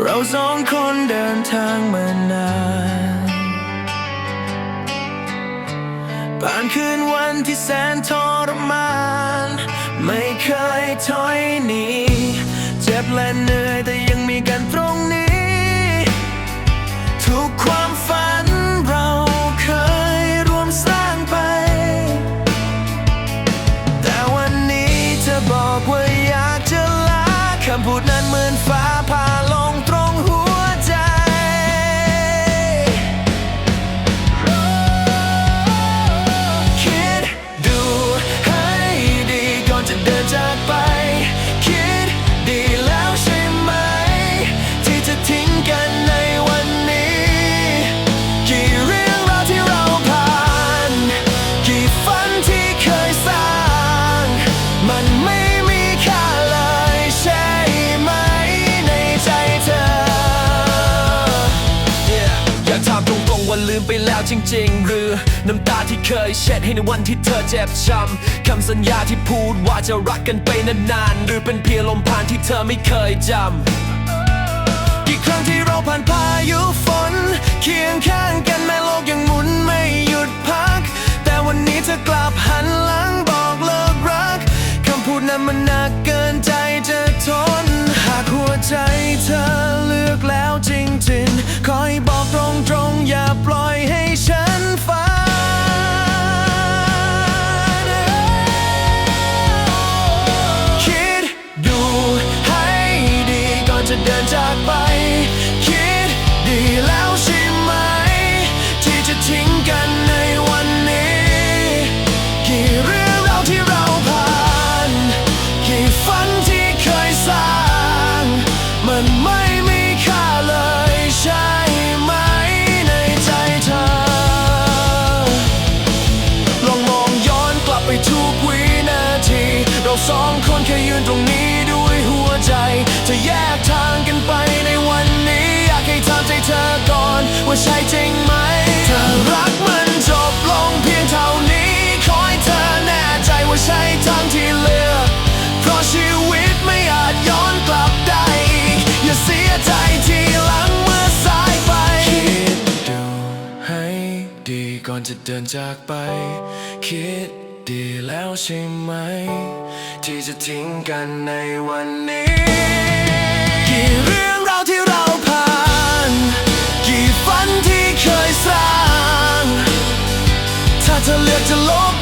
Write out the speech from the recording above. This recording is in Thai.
เราสองคนเดินทางมานานผ่านคืนวันที่แสนทรมาน ไม่เคยถอยหนีเจ็บและเหนื่อยแต่ยังมีกันตรงนี้ ทุกความฝันเราเคยร่วมสร้างไป แต่วันนี้เธอบอกว่าอยากจะลาคำพูดนั้นเหมือนฟ้า ลืมไปแล้วจริง ๆ หรือน้ำตาที่เคยเช็ดให้ในวันที่เธอเจ็บช้ำคำสัญญาที่พูดว่าจะรักกันไปนานๆ หรือเป็นเพียงลมผ่านที่เธอไม่เคยจำกี่ครั้งที่เราผ่านพายุฝนเคียงข้าง สองคนแค่ยืนตรงนี้ด้วยหัวใจ จะแยกทางกันไปในวันนี้ อยากให้ถามใจเธอก่อน ว่าใช่จริงไหมถ้ารักมันจบลงเพียงเท่านี้ ขอให้เธอแน่ใจว่าใช่ทางที่เลือกเพราะชีวิตไม่อาจย้อนกลับได้อีก อย่าเสียใจทีหลังเมื่อสายไปคิดดูให้ดีก่อนจะเดินจากไป คิด ดีแล้วใช่ไหม ที่จะทิ้งกันในวันนี้ กี่เรื่องราวที่เราผ่าน กี่ฝันที่เคยสร้าง ถ้าเธอเลือกจะลบ